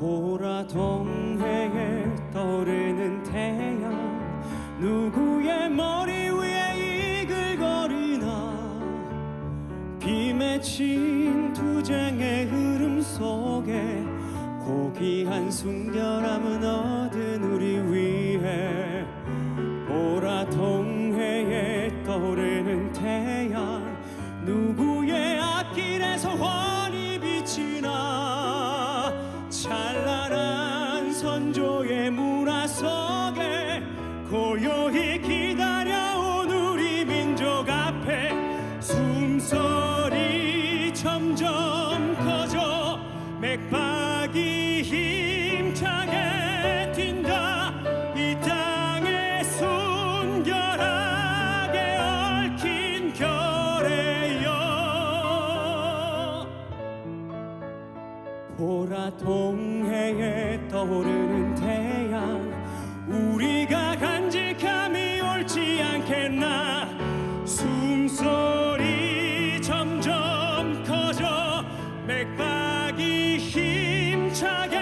보라 동해에 떠오르는 태양 누구의 머리 위에 이글거리나? 비 맺힌 투쟁의 흐름 속에 고귀한 순결함은 얻은 우리 위해. 보라 동해에 떠오르는 태양 누구 선조의 문화 속에 고요히 기다려온 우리 민족 앞에 숨소리 점점 커져 맥박이 보라 동해에 떠오르는 태양. 우리가 간직함이 옳지 않겠나. 숨소리 점점 커져 맥박이 힘차게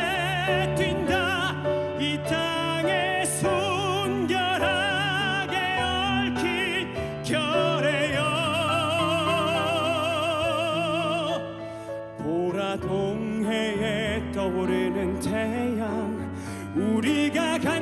뛴다. 이 땅에 순결하게 얽힌 결의여. 보라 동해에 떠오르는 태양. 우리가 간